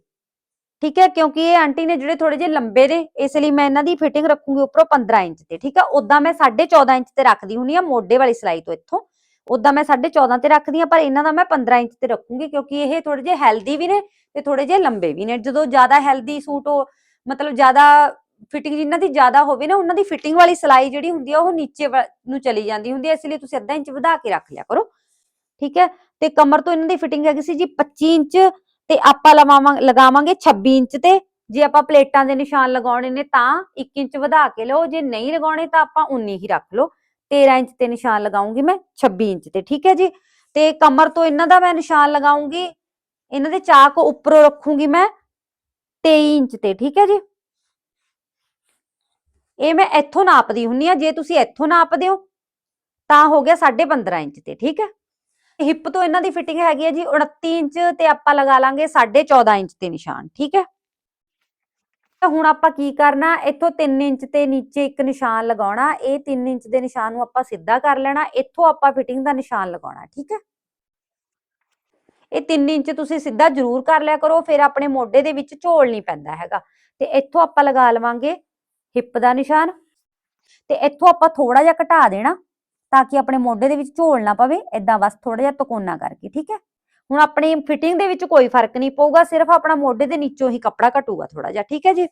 ਠੀਕ ਹੈ, ਕਿਉਂਕਿ ਇਹ ਆਂਟੀ ਨੇ ਜਿਹੜੇ ਥੋੜੇ ਜਿਹੇ ਲੰਬੇ ਨੇ, ਇਸ ਲਈ ਮੈਂ ਇਹਨਾਂ ਦੀ ਫਿਟਿੰਗ ਰੱਖੂੰਗੀ ਉੱਪਰੋਂ 15 ਇੰਚ ਤੇ, ਠੀਕ ਹੈ ਉਦਾਂ ਮੈਂ 14.5 ਇੰਚ ਤੇ ਰੱਖਦੀ ਹੁੰਨੀ ਆ ਮੋਢੇ ਵਾਲੀ ਸਿਲਾਈ ਤੋਂ ਇੱਥੋਂ। ਉਦਾਂ ਮੈਂ 14.5 ਤੇ ਰੱਖਦੀ ਆ ਪਰ ਇਹਨਾਂ ਦਾ ਮੈਂ 15 ਇੰਚ ਤੇ ਰੱਖੂੰਗੀ ਕਿਉਂਕਿ ਇਹ ਥੋੜੇ ਜਿਹੇ ਹੈਲਦੀ ਵੀ ਨੇ ਤੇ ਥੋੜੇ ਜਿਹੇ ਲੰਬੇ ਵੀ ਨੇ। ਜਦੋਂ ਜ਼ਿਆਦਾ ਹੈਲਦੀ ਸੂਟ ਹੋ ਮਤਲਬ ਜ਼ਿਆਦਾ ਫਿਟਿੰਗ ਜਿਨ੍ਹਾਂ ਦੀ ਜ਼ਿਆਦਾ ਹੋਵੇ ਨਾ, ਉਹਨਾਂ ਦੀ ਫਿਟਿੰਗ ਵਾਲੀ ਸਿਲਾਈ ਜਿਹੜੀ ਹੁੰਦੀ ਆ, ਉਹ ਨੀਚੇ ਨੂੰ ਚਲੀ ਜਾਂਦੀ ਹੁੰਦੀ ਹੈ ਇਸ ਲਈ ਤੁਸੀਂ ਅੱਧਾ ਇੰਚ ਵਧਾ ਕੇ ਰੱਖ ਲਿਆ ਕਰੋ। ਠੀਕ ਹੈ? ਤੇ ਕਮਰ ਤੋਂ ਇਹਨਾਂ ਦੀ ਫਿਟਿੰਗ ਹੈਗੀ ਸੀ ਜੀ 25 ਇੰਚ, ਤੇ ਆਪਾਂ ਲਵਾਵਾਂ, ਲਗਾਵਾਂਗੇ 26 ਇੰਚ ਤੇ। ਜੇ ਆਪਾਂ ਪਲੇਟਾਂ ਦੇ ਨਿਸ਼ਾਨ ਲਗਾਉਣੇ ਨੇ ਤਾਂ 1 ਇੰਚ ਵਧਾ ਕੇ ਲਓ, ਜੇ ਨਹੀਂ ਲਗਾਉਣੇ ਤਾਂ ਆਪਾਂ 19 ਹੀ ਰੱਖ ਲਓ। 13 ਇੰਚ ਤੇ ਨਿਸ਼ਾਨ ਲਗਾਉਂਗੀ ਮੈਂ 26 ਇੰਚ ਤੇ, ਠੀਕ ਹੈ ਜੀ? ਤੇ ਕਮਰ ਤੋਂ ਇਹਨਾਂ ਦਾ ਮੈਂ ਨਿਸ਼ਾਨ ਲਗਾਉਂਗੀ, ਇਹਨਾਂ ਦੇ ਚਾਕ ਉੱਪਰੋਂ ਰੱਖੂੰਗੀ ਮੈਂ 23 ਇੰਚ ਤੇ, ਠੀਕ ਹੈ ਜੀ? ਇਹ ਮੈਂ ਇੱਥੋਂ ਨਾਪਦੀ ਹੁੰਨੀ ਆ, ਜੇ ਤੁਸੀਂ ਇੱਥੋਂ ਨਾਪਦੇ ਹੋ, ਤਾਂ ਹੋ ਗਿਆ 15.5 ਇੰਚ ਤੇ, ਠੀਕ ਹੈ? ਹਿੱਪ ਤੋਂ ਇਹਨਾਂ ਦੀ ਫਿਟਿੰਗ ਹੈਗੀ ਹੈ ਜੀ 29 ਇੰਚ ਤੇ ਆਪਾਂ ਲਗਾ ਲਾਂਗੇ 14.5 ਇੰਚ ਤੇ ਨਿਸ਼ਾਨ, ਠੀਕ ਹੈ? ਤਾਂ ਹੁਣ ਆਪਾਂ ਕੀ ਕਰਨਾ, ਇੱਥੋਂ 3 ਇੰਚ ਤੇ ਨੀਚੇ ਇੱਕ ਨਿਸ਼ਾਨ ਲਗਾਉਣਾ, ਇਹ 3 ਇੰਚ ਦੇ ਨਿਸ਼ਾਨ ਨੂੰ ਆਪਾਂ ਸਿੱਧਾ ਕਰ ਲੈਣਾ, ਇੱਥੋਂ ਆਪਾਂ ਫਿਟਿੰਗ ਦਾ ਨਿਸ਼ਾਨ ਲਗਾਉਣਾ, ਠੀਕ ਹੈ? ਇਹ 3 ਇੰਚ ਤੁਸੀਂ ਸਿੱਧਾ ਜ਼ਰੂਰ ਕਰ ਲਿਆ ਕਰੋ, ਫਿਰ ਆਪਣੇ ਮੋਢੇ ਦੇ ਵਿੱਚ ਝੋਲ ਨਹੀਂ ਪੈਂਦਾ ਹੈਗਾ, ਤੇ ਇੱਥੋਂ ਆਪਾਂ ਲਗਾ ਲਵਾਂਗੇ ਹਿੱਪ ਦਾ ਨਿਸ਼ਾਨ। ਤੇ ਇੱਥੋਂ ਆਪਾਂ ਥੋੜਾ ਜਿਹਾ ਘਟਾ ਦੇਣਾ ਤਾਂ ਕਿ ਆਪਣੇ ਮੋਢੇ ਦੇ ਵਿੱਚ ਝੋਲ ਨਾ ਪਵੇ। ਇਦਾਂ ਬਸ ਥੋੜਾ ਜਿਹਾ ਤਕੋਨਾ ਕਰਕੇ, ਠੀਕ ਹੈ? ਹੁਣ ਆਪਣੀ ਫਿਟਿੰਗ ਦੇ ਵਿੱਚ ਕੋਈ ਫ਼ਰਕ ਨਹੀਂ ਪਊਗਾ, ਸਿਰਫ ਆਪਣਾ ਮੋਢੇ ਦੇ ਨੀਚੋਂ ਹੀ ਕੱਪੜਾ ਘਟੂਗਾ ਥੋੜਾ ਜਿਹਾ, ਠੀਕ ਹੈ ਜੀ?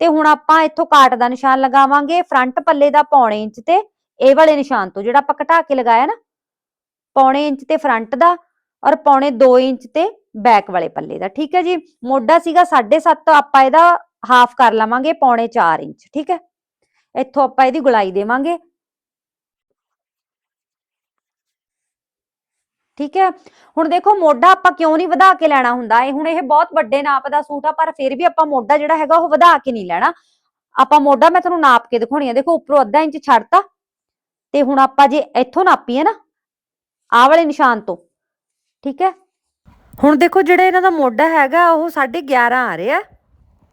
ਤੇ ਹੁਣ ਆਪਾਂ ਇੱਥੋਂ ਕਾਟ ਦਾ ਨਿਸ਼ਾਨ ਲਗਾਵਾਂਗੇ ਫਰੰਟ ਪੱਲੇ ਦਾ ਪੌਣੇ ਇੰਚ ਤੇ ਇਹ ਵਾਲੇ ਨਿਸ਼ਾਨ ਤੋਂ, ਜਿਹੜਾ ਆਪਾਂ ਘਟਾ ਕੇ ਲਗਾਇਆ ਨਾ, ਪੌਣੇ ਇੰਚ ਤੇ ਫਰੰਟ ਦਾ ਔਰ ਪੌਣੇ 2 ਇੰਚ ਤੇ ਬੈਕ ਵਾਲੇ ਪੱਲੇ ਦਾ, ਠੀਕ ਹੈ ਜੀ? ਮੋਢਾ ਸੀਗਾ 7.5 ਆਪਾਂ ਇਹਦਾ ਹਾਫ ਕਰ ਲਵਾਂਗੇ ਪੌਣੇ 4 ਇੰਚ, ਠੀਕ ਹੈ? ਇੱਥੋਂ ਆਪਾਂ ਇਹਦੀ ਗੁਲਾਈ ਦੇਵਾਂਗੇ। ਠੀਕ ਹੈ? ਹੁਣ ਦੇਖੋ, ਮੋਢਾ ਆਪਾਂ ਕਿਉਂ ਨਹੀਂ ਵਧਾ ਕੇ ਲੈਣਾ ਹੁੰਦਾ? ਇਹ ਹੁਣ ਇਹ ਬਹੁਤ ਵੱਡੇ ਨਾਪ ਦਾ ਸੂਟ ਆ, ਪਰ ਫਿਰ ਵੀ ਆਪਾਂ ਮੋਢਾ ਜਿਹੜਾ ਹੈਗਾ ਉਹ ਵਧਾ ਕੇ ਨਹੀਂ ਲੈਣਾ। ਆਪਾਂ ਮੋਢਾ ਮੈਂ ਤੁਹਾਨੂੰ ਨਾਪ ਕੇ ਦਿਖਾਉਣੀ ਆ। ਦੇਖੋ, ਉੱਪਰੋਂ ਅੱਧਾ ਇੰਚ ਛੱਡਤਾ, ਤੇ ਹੁਣ ਆਪਾਂ ਜੇ ਇੱਥੋਂ ਨਾਪੀਏ ਨਾ, ਆਹ ਵਾਲੇ ਨਿਸ਼ਾਨ ਤੋਂ, ਠੀਕ ਹੈ? ਹੁਣ ਦੇਖੋ, ਜਿਹੜਾ ਇਹਨਾਂ ਦਾ ਮੋਢਾ ਹੈਗਾ, ਉਹ 11.5 ਆ ਰਿਹਾ।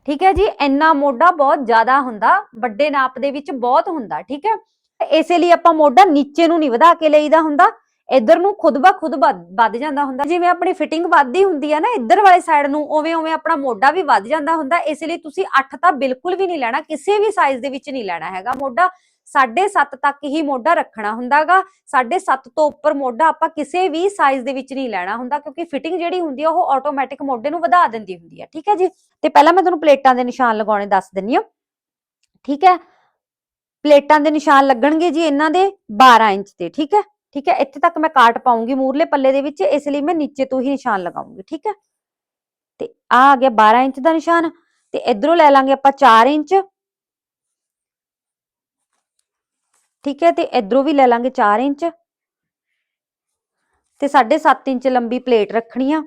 ਠੀਕ ਹੈ ਜੀ? ਇੰਨਾ ਮੋਢਾ ਬਹੁਤ ਜ਼ਿਆਦਾ ਹੁੰਦਾ, ਵੱਡੇ ਨਾਪ ਦੇ ਵਿੱਚ ਬਹੁਤ ਹੁੰਦਾ, ਠੀਕ ਹੈ? ਇਸੇ ਲਈ ਆਪਾਂ ਮੋਢਾ ਨੀਚੇ ਨੂੰ ਨਹੀਂ ਵਧਾ ਕੇ ਲਈਦਾ ਹੁੰਦਾ, ਇੱਧਰ ਨੂੰ ਖੁਦ ਬਾ ਖੁਦ ਵੱਧ ਵੱਧ ਜਾਂਦਾ ਹੁੰਦਾ। ਜਿਵੇਂ ਆਪਣੀ ਫਿਟਿੰਗ ਵੱਧਦੀ ਹੁੰਦੀ ਹੈ ਨਾ, ਇੱਧਰ ਵਾਲੇ ਸਾਈਡ ਨੂੰ ਉਵੇਂ ਉਵੇਂ ਆਪਣਾ ਮੋਢਾ ਵੀ ਵੱਧ ਜਾਂਦਾ ਹੁੰਦਾ। ਇਸ ਲਈ ਤੁਸੀਂ 8 ਤਾਂ ਬਿਲਕੁਲ ਵੀ ਨਹੀਂ ਲੈਣਾ, ਕਿਸੇ ਵੀ ਸਾਈਜ਼ ਦੇ ਵਿੱਚ ਨਹੀਂ ਲੈਣਾ ਹੈਗਾ ਮੋਢਾ। 7.5 ਤੱਕ ਹੀ ਮੋਢਾ ਰੱਖਣਾ ਹੁੰਦਾਗਾ 7.5 ਤੋਂ ਉੱਪਰ ਮੋਢਾ ਆਪਾਂ ਕਿਸੇ ਵੀ ਸਾਈਜ਼ ਦੇ ਵਿੱਚ ਨਹੀਂ ਲੈਣਾ ਹੁੰਦਾ, ਕਿਉਂਕਿ ਫਿਟਿੰਗ ਜਿਹੜੀ ਹੁੰਦੀ ਹੈ ਉਹ ਆਟੋਮੈਟਿਕ ਮੋਢੇ ਨੂੰ ਵਧਾ ਦਿੰਦੀ ਹੁੰਦੀ ਹੈ ਠੀਕ ਹੈ ਜੀ? ਤੇ ਪਹਿਲਾਂ ਮੈਂ ਤੁਹਾਨੂੰ ਪਲੇਟਾਂ ਦੇ ਨਿਸ਼ਾਨ ਲਗਾਉਣੇ ਦੱਸ ਦਿੰਨੀ ਹਾਂ। ਠੀਕ ਹੈ? ਪਲੇਟਾਂ ਦੇ ਨਿਸ਼ਾਨ ਲੱਗਣਗੇ ਜੀ ਇਹਨਾਂ ਦੇ 12 ਇੰਚ ਤੇ ਠੀਕ ਹੈ? ਠੀਕ ਹੈ? ਇੱਥੇ ਤੱਕ ਮੈਂ ਕਾਟ ਪਾਉਂਗੀ ਮੂਰਲੇ ਪੱਲੇ ਦੇ ਵਿੱਚ, ਇਸ ਲਈ ਮੈਂ ਨੀਚੇ ਤੋਂ ਹੀ ਨਿਸ਼ਾਨ ਲਗਾਉਂਗੀ, ਠੀਕ ਹੈ? ਤੇ ਆ ਆ ਗਿਆ 12 ਇੰਚ ਦਾ ਨਿਸ਼ਾਨ, ਤੇ ਇਧਰੋਂ ਲੈ ਲਾਂਗੇ ਆਪਾਂ 4 ਇੰਚ ਠੀਕ ਹੈ, ਤੇ ਇਧਰੋਂ ਵੀ ਲੈ ਲਾਂਗੇ 4 ਇੰਚ। ਤੇ 7.5 ਇੰਚ ਲੰਬੀ ਪਲੇਟ ਰੱਖਣੀ ਆ।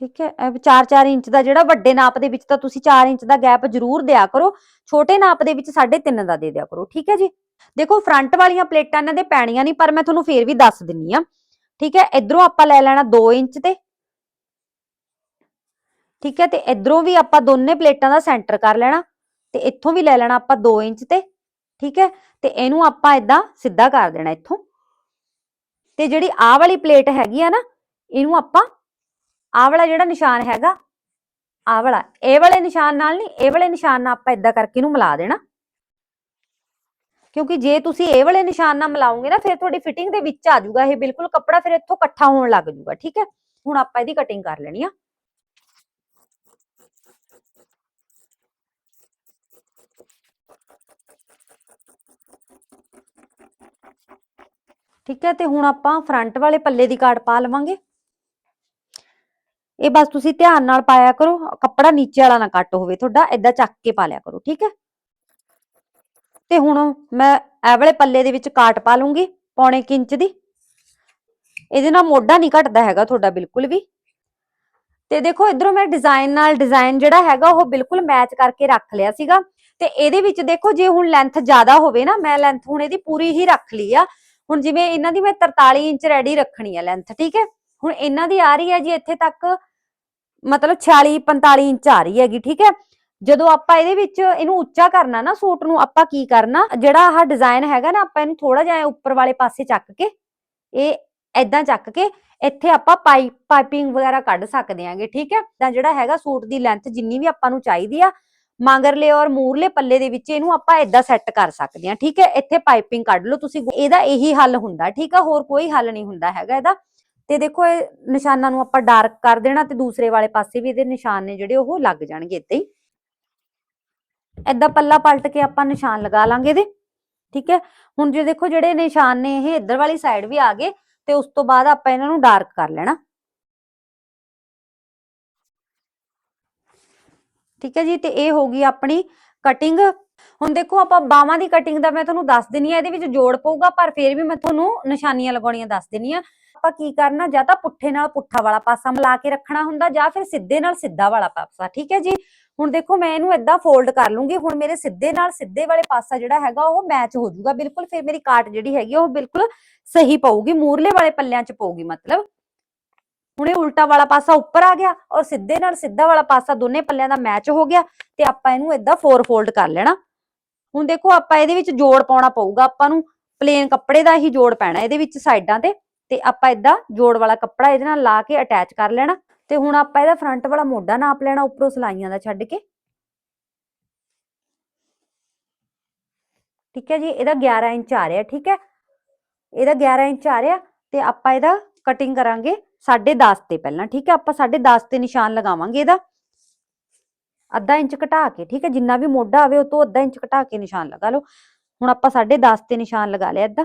ਠੀਕ ਹੈ 4-4 ਇੰਚ ਦਾ ਜਿਹੜਾ ਵੱਡੇ ਨਾਪ ਦੇ ਵਿੱਚ ਤਾਂ ਤੁਸੀਂ 4 ਇੰਚ ਦਾ ਗੈਪ ਜ਼ਰੂਰ ਦਿਆ ਕਰੋ। ਛੋਟੇ ਨਾਪ ਦੇ ਵਿੱਚ 3.5 ਦਾ ਦੇ ਦਿਆ ਕਰੋ, ਠੀਕ ਹੈ ਜੀ। ਦੇਖੋ, ਫਰੰਟ ਵਾਲੀਆਂ ਪਲੇਟਾਂ ਇਹਨਾਂ ਦੇ ਪੈਣੀਆਂ ਨਹੀਂ, ਪਰ ਮੈਂ ਤੁਹਾਨੂੰ ਫੇਰ ਵੀ ਦੱਸ ਦਿੰਨੀ ਆ। ਠੀਕ ਹੈ, ਇਧਰੋਂ ਆਪਾਂ ਲੈ ਲੈਣਾ 2 ਇੰਚ ਤੇ। ਠੀਕ ਹੈ, ਤੇ ਇਧਰੋਂ ਵੀ ਆਪਾਂ ਦੋਨੇ ਪਲੇਟਾਂ ਦਾ ਸੈਂਟਰ ਕਰ ਲੈਣਾ ਤੇ ਇੱਥੋਂ ਵੀ ਲੈ ਲੈਣਾ ਆਪਾਂ 2 ਇੰਚ ਤੇ, ਠੀਕ ਹੈ, ਤੇ ਇਹਨੂੰ ਆਪਾਂ ਇਦਾਂ ਸਿੱਧਾ ਕਰ ਦੇਣਾ ਇੱਥੋਂ। ਤੇ ਜਿਹੜੀ ਆਹ ਵਾਲੀ ਪਲੇਟ ਹੈਗੀ ਆ ਨਾ, ਇਹਨੂੰ ਆਪਾਂ ਆਹ ਵਾਲਾ ਜਿਹੜਾ ਨਿਸ਼ਾਨ ਹੈਗਾ, ਆਹ ਵਾਲਾ, ਇਹ ਵਾਲੇ ਨਿਸ਼ਾਨ ਨਾਲ ਨਹੀਂ, ਇਹ ਵਾਲੇ ਨਿਸ਼ਾਨ ਨਾਲ ਆਪਾਂ ਇਦਾਂ ਕਰਕੇ ਇਹਨੂੰ ਮਿਲਾ ਦੇਣਾ। ਕਿਉਂਕਿ ਜੇ ਤੁਸੀਂ ਇਹ ਵਾਲੇ ਨਿਸ਼ਾਨ ਨਾਲ ਮਿਲਾਓਗੇ ਨਾ, ਫਿਰ ਤੁਹਾਡੀ ਫਿਟਿੰਗ ਦੇ ਵਿੱਚ ਆ ਜਾਊਗਾ ਇਹ, ਬਿਲਕੁਲ ਕੱਪੜਾ ਫਿਰ ਇੱਥੋਂ ਇਕੱਠਾ ਹੋਣ ਲੱਗ ਜਾਊਗਾ, ਠੀਕ ਹੈ। ਹੁਣ ਆਪਾਂ ਇਹਦੀ ਕਟਿੰਗ ਕਰ ਲੈਣੀ ਆ। ਠੀਕ ਹੈ, ਤੇ ਹੁਣ ਆਪਾਂ ਫਰੰਟ ਵਾਲੇ ਪੱਲੇ ਦੀ ਕਾਟ ਪਾ ਲਵਾਂਗੇ। ਇਹ ਬਸ ਤੁਸੀਂ ਧਿਆਨ ਨਾਲ ਪਾਇਆ ਕਰੋ, ਕੱਪੜਾ ਨੀਚੇ ਵਾਲਾ ਨਾ ਕੱਟ ਹੋਵੇ ਤੁਹਾਡਾ, ਏਦਾਂ ਚੱਕ ਕੇ ਪਾ ਲਿਆ ਕਰੋ, ਠੀਕ ਹੈ। ਤੇ ਹੁਣ ਮੈਂ ਇਹ ਵਾਲੇ ਪੱਲੇ ਦੇ ਵਿੱਚ ਕਾਟ ਪਾ ਲੂੰਗੀ ਪੌਣੇ ਇੰਚ ਦੀ। ਇਹਦੇ ਨਾਲ ਮੋਢਾ ਨਹੀਂ ਘਟਦਾ ਹੈਗਾ ਤੁਹਾਡਾ ਬਿਲਕੁਲ ਵੀ। ਤੇ ਦੇਖੋ, ਇਧਰੋਂ ਮੈਂ ਡਿਜ਼ਾਈਨ ਨਾਲ ਡਿਜ਼ਾਈਨ ਜਿਹੜਾ ਹੈਗਾ, ਉਹ ਬਿਲਕੁਲ ਮੈਚ ਕਰਕੇ ਰੱਖ ਲਿਆ ਸੀਗਾ। ਤੇ ਇਹਦੇ ਵਿੱਚ ਦੇਖੋ, ਜੇ ਹੁਣ ਲੈਂਥ ਜ਼ਿਆਦਾ ਹੋਵੇ ਨਾ, ਮੈਂ ਲੈਂਥ ਹੁਣ ਇਹਦੀ ਪੂਰੀ ਹੀ ਰੱਖ ਲਈ ਆ। ਹੁਣ ਜਿਵੇਂ ਇਹਨਾਂ ਦੀ ਮੈਂ 43 ਇੰਚ ਰੈਡੀ ਰੱਖਣੀ ਆ ਲੈਂਥ ਠੀਕ ਹੈ? ਹੁਣ ਇਹਨਾਂ ਦੀ ਆ ਰਹੀ ਹੈ ਜੀ ਇੱਥੇ ਤੱਕ, ਮਤਲਬ 46 45 ਇੰਚ ਆ ਰਹੀ ਹੈਗੀ, ਠੀਕ ਹੈ? ਜਦੋਂ ਆਪਾਂ ਇਹਦੇ ਵਿੱਚ ਇਹਨੂੰ ਉੱਚਾ ਕਰਨਾ ਨਾ, ਸੂਟ ਨੂੰ ਆਪਾਂ ਕੀ ਕਰਨਾ? ਜਿਹੜਾ ਆਹ ਡਿਜ਼ਾਈਨ ਹੈਗਾ ਨਾ, ਆਪਾਂ ਇਹਨੂੰ ਥੋੜਾ ਜਿਹਾ ਉੱਪਰ ਵਾਲੇ ਪਾਸੇ ਚੱਕ ਕੇ, ਇਹ ਐਦਾਂ ਚੱਕ ਕੇ, ਇੱਥੇ ਆਪਾਂ ਪਾਈਪ ਪਾਈਪਿੰਗ ਵਗੈਰਾ ਕੱਢ ਸਕਦੇ ਆਂਗੇ ਠੀਕ ਹੈ? ਤਾਂ ਜਿਹੜਾ ਹੈਗਾ ਸੂਟ ਦੀ ਲੈਂਥ ਜਿੰਨੀ ਵੀ ਆਪਾਂ ਨੂੰ ਚਾਹੀਦੀ ਆ ਮਾਂਗਰਲੇ ਔਰ ਮੂਰਲੇ ਪੱਲੇ ਦੇ ਵਿੱਚ ਇਹਨੂੰ ਆਪਾਂ ਏਦਾਂ ਸੈੱਟ ਕਰ ਸਕਦੇ ਹਾਂ, ਠੀਕ ਹੈ? ਇੱਥੇ ਪਾਈਪਿੰਗ ਕੱਢ ਲਓ ਤੁਸੀਂ, ਇਹਦਾ ਇਹੀ ਹੱਲ ਹੁੰਦਾ, ਠੀਕ ਆ? ਹੋਰ ਕੋਈ ਹੱਲ ਨਹੀਂ ਹੁੰਦਾ ਹੈਗਾ ਇਹਦਾ। ਤੇ ਦੇਖੋ ਇਹ ਨਿਸ਼ਾਨਾਂ ਨੂੰ ਆਪਾਂ ਡਾਰਕ ਕਰ ਦੇਣਾ ਤੇ ਦੂਸਰੇ ਵਾਲੇ ਪਾਸੇ ਵੀ ਇਹਦੇ ਨਿਸ਼ਾਨ ਨੇ ਜਿਹੜੇ ਉਹ ਲੱਗ ਜਾਣਗੇ ਏਦਾਂ ਹੀ। ਏਦਾਂ ਪੱਲਾ ਪਲਟ ਕੇ ਆਪਾਂ ਨਿਸ਼ਾਨ ਲਗਾ ਲਾਂਗੇ ਇਹਦੇ, ਠੀਕ ਹੈ? ਹੁਣ ਜੇ ਦੇਖੋ ਜਿਹੜੇ ਨਿਸ਼ਾਨ ਨੇ ਇਹ ਇੱਧਰ ਵਾਲੀ ਸਾਈਡ ਵੀ ਆ ਗਏ ਤੇ ਉਸ ਤੋਂ ਬਾਅਦ ਆਪਾਂ ਇਹਨਾਂ ਨੂੰ ਡਾਰਕ ਕਰ ਲੈਣਾ। ਠੀਕ ਹੈ ਜੀ, ਤੇ ਇਹ ਹੋ ਗਈ ਆਪਣੀ ਕਟਿੰਗ ਹੁਣ ਦੇਖੋ ਆਪਾਂ ਬਾਹਾਂ ਦੀ ਕਟਿੰਗ ਦਾ ਮੈਂ ਤੁਹਾਨੂੰ ਦੱਸ ਦਿੰਨੀ ਆ, ਇਹਦੇ ਵਿੱਚ ਜੋੜ ਪਊਗਾ, ਪਰ ਫਿਰ ਵੀ ਮੈਂ ਤੁਹਾਨੂੰ ਨਿਸ਼ਾਨੀਆਂ ਲਗਾਉਣੀਆਂ ਦੱਸ ਦਿੰਨੀ ਆ। ਆਪਾਂ ਕੀ ਕਰਨਾ, ਜਾਂ ਤਾਂ ਪੁੱਠੇ ਨਾਲ ਪੁੱਠਾ ਵਾਲਾ ਪਾਸਾ ਮਿਲਾ ਕੇ ਰੱਖਣਾ ਹੁੰਦਾ, ਜਾਂ ਫਿਰ ਸਿੱਧੇ ਨਾਲ ਸਿੱਧਾ ਵਾਲਾ ਪਾਸਾ, ਠੀਕ ਹੈ ਜੀ? ਹੁਣ ਦੇਖੋ ਮੈਂ ਇਹਨੂੰ ਏਦਾਂ ਫੋਲਡ ਕਰ ਲੂੰਗੀ, ਹੁਣ ਮੇਰੇ ਸਿੱਧੇ ਨਾਲ ਸਿੱਧੇ ਵਾਲੇ ਪਾਸਾ ਜਿਹੜਾ ਹੈਗਾ, ਉਹ ਮੈਚ ਹੋ ਜਾਊਗਾ, ਬਿਲਕੁਲ, ਫਿਰ ਮੇਰੀ ਕਾਟ ਜਿਹੜੀ ਹੈਗੀ ਉਹ ਬਿਲਕੁਲ ਸਹੀ ਪਊਗੀ, ਮੂਰਲੇ ਵਾਲੇ ਪੱਲਿਆਂ 'ਚ ਪਊਗੀ ਮਤਲਬ। ਹੁਣ ਇਹ ਉਲਟਾ ਵਾਲਾ ਪਾਸਾ ਉੱਪਰ ਆ ਗਿਆ ਔਰ ਸਿੱਧੇ ਨਾਲ ਸਿੱਧਾ ਵਾਲਾ ਪਾਸਾ ਦੋਨੇ ਪੱਲਿਆਂ ਦਾ ਮੈਚ ਹੋ ਗਿਆ ਤੇ ਆਪਾਂ ਇਹਨੂੰ ਏਦਾਂ ਫੋਰ ਫੋਲਡ ਕਰ ਲੈਣਾ। ਹੁਣ ਦੇਖੋ ਆਪਾਂ ਇਹਦੇ ਵਿੱਚ ਜੋੜ ਪਾਉਣਾ ਪਊਗਾ, ਆਪਾਂ ਨੂੰ ਪਲੇਨ ਕੱਪੜੇ ਦਾ ਹੀ ਜੋੜ ਪੈਣਾ ਇਹਦੇ ਵਿੱਚ ਸਾਈਡਾਂ ਤੇ ਤੇ ਆਪਾਂ ਏਦਾਂ ਜੋੜ ਵਾਲਾ ਕੱਪੜਾ ਇਹਦੇ ਨਾਲ ਲਾ ਕੇ ਅਟੈਚ ਕਰ ਲੈਣਾ ਤੇ ਹੁਣ ਆਪਾਂ ਇਹਦਾ ਫਰੰਟ ਵਾਲਾ ਮੋਢਾ ਨਾਪ ਲੈਣਾ ਉੱਪਰੋਂ ਸਲਾਈਆਂ ਦਾ ਛੱਡ ਕੇ। ਠੀਕ ਹੈ ਜੀ, ਇਹਦਾ 11 ਇੰਚ ਆ ਰਿਹਾ, ਠੀਕ ਹੈ? ਇਹਦਾ 11 ਇੰਚ ਆ ਰਿਹਾ ਤੇ ਆਪਾਂ ਇਹਦਾ ਕਟਿੰਗ ਕਰਾਂਗੇ। 10.5 ਤੇ ਪਹਿਲਾਂ, ਠੀਕ ਹੈ? ਆਪਾਂ 10.5 ਤੇ ਨਿਸ਼ਾਨ ਲਗਾਵਾਂਗੇ ਇਹਦਾ। ਅੱਧਾ ਇੰਚ ਘਟਾ ਕੇ, ਠੀਕ ਹੈ? ਜਿੰਨਾ ਵੀ ਮੋਢਾ ਆਵੇ, ਉਹ ਤੋਂ ਅੱਧਾ ਇੰਚ ਘਟਾ ਕੇ ਨਿਸ਼ਾਨ ਲਗਾ ਲਓ। ਹੁਣ ਆਪਾਂ 10.5 ਤੇ ਨਿਸ਼ਾਨ ਲਗਾ ਲਿਆ ਏਦਾਂ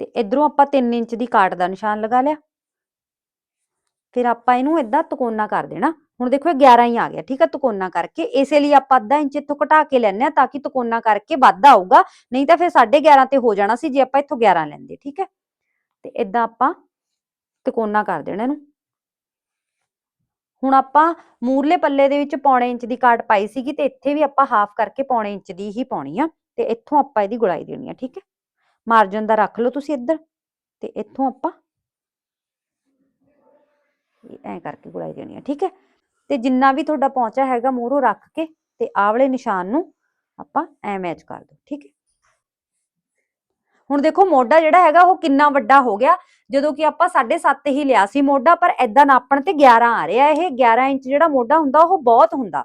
ਤੇ ਇਧਰੋਂ ਆਪਾਂ 3 ਇੰਚ ਦੀ ਕਾਟ ਦਾ ਨਿਸ਼ਾਨ ਲਗਾ ਲਿਆ। ਫਿਰ ਆਪਾਂ ਇਹਨੂੰ ਏਦਾਂ ਤਕੋਨਾ ਕਰ ਦੇਣਾ। ਹੁਣ ਦੇਖੋ, ਇਹ 11 ਹੀ ਆ ਗਿਆ, ਠੀਕ ਹੈ? ਤਕੋਨਾ ਕਰਕੇ, ਇਸੇ ਲਈ ਆਪਾਂ ਅੱਧਾ ਇੰਚ ਇੱਥੋਂ ਘਟਾ ਕੇ ਲੈਣੇ ਆ ਤਾਂ ਕਿ ਤਕੋਨਾ ਕਰਕੇ ਵੱਧ ਆਊਗਾ। ਨਹੀਂ ਤਾਂ ਫਿਰ 11.5 ਤੇ ਹੋ ਜਾਣਾ ਸੀ ਜੇ ਆਪਾਂ ਇੱਥੋਂ 11 ਲੈਂਦੇ, ਠੀਕ ਹੈ? ਤੇ ਇਦਾਂ ਆਪਾਂ ਤਕੋਨਾ ਕਰ ਦੇਣਾ ਇਹਨੂੰ। ਹੁਣ ਆਪਾਂ ਮੂਰਲੇ ਪੱਲੇ ਦੇ ਵਿੱਚ ਪੌਣੇ ਇੰਚ ਦੀ ਕਾਟ ਪਾਈ ਸੀਗੀ ਤੇ ਇੱਥੇ ਵੀ ਆਪਾਂ ਹਾਫ ਕਰਕੇ ਪੌਣੇ ਇੰਚ ਦੀ ਹੀ ਪਾਉਣੀ ਆ ਤੇ ਇੱਥੋਂ ਆਪਾਂ ਇਹਦੀ ਗੁਲਾਈ ਦੇਣੀ ਆ, ਠੀਕ ਹੈ? ਮਾਰਜਨ ਦਾ ਰੱਖ ਲਓ ਤੁਸੀਂ ਇੱਧਰ ਤੇ ਇੱਥੋਂ ਆਪਾਂ ਐ ਕਰਕੇ ਗੁਲਾਈ ਦੇਣੀ ਆ, ਠੀਕ ਹੈ? ਤੇ ਜਿੰਨਾ ਵੀ ਤੁਹਾਡਾ ਪਹੁੰਚਾ ਹੈਗਾ ਮੂਹਰੋਂ ਰੱਖ ਕੇ ਤੇ ਆਵਲੇ ਨਿਸ਼ਾਨ ਨੂੰ ਆਪਾਂ ਐ ਮੈਚ ਕਰ ਦਿਓ, ਠੀਕ ਹੈ? ਹੁਣ ਦੇਖੋ ਮੋਢਾ ਜਿਹੜਾ ਹੈਗਾ ਉਹ ਕਿੰਨਾ ਵੱਡਾ ਹੋ ਗਿਆ। ਜਦੋਂ ਕਿ ਆਪਾਂ 7.5 ਹੀ ਲਿਆ ਸੀ ਮੋਢਾ, ਪਰ ਐਦਾਂ ਨਾਪਣ ਤੇ 11 ਆ ਰਿਹਾ ਇਹ। 11 ਇੰਚ ਜਿਹੜਾ ਮੋਢਾ ਹੁੰਦਾ, ਉਹ ਬਹੁਤ ਹੁੰਦਾ।